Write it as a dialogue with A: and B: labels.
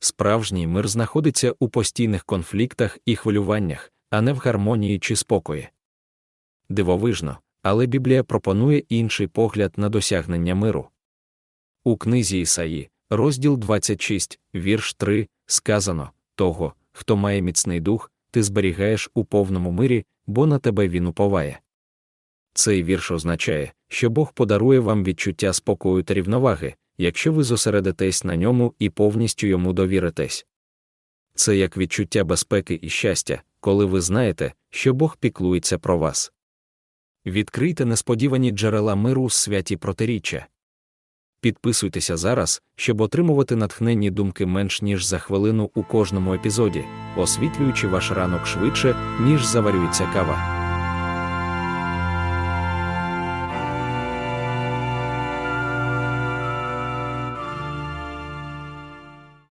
A: Справжній мир знаходиться у постійних конфліктах і хвилюваннях, а не в гармонії чи спокої. Дивовижно, але Біблія пропонує інший погляд на досягнення миру. У книзі Ісаї, розділ 26, вірш 3, сказано того, хто має міцний дух, ти зберігаєш у повному мирі, бо на тебе він уповає. Цей вірш означає, що Бог подарує вам відчуття спокою та рівноваги, якщо ви зосередитесь на ньому і повністю йому довіритесь. Це як відчуття безпеки і щастя, коли ви знаєте, що Бог піклується про вас. Відкрийте несподівані джерела миру у святі протиріччя. Підписуйтеся зараз, щоб отримувати натхненні думки менш ніж за хвилину у кожному епізоді, освітлюючи ваш ранок швидше, ніж заварюється кава.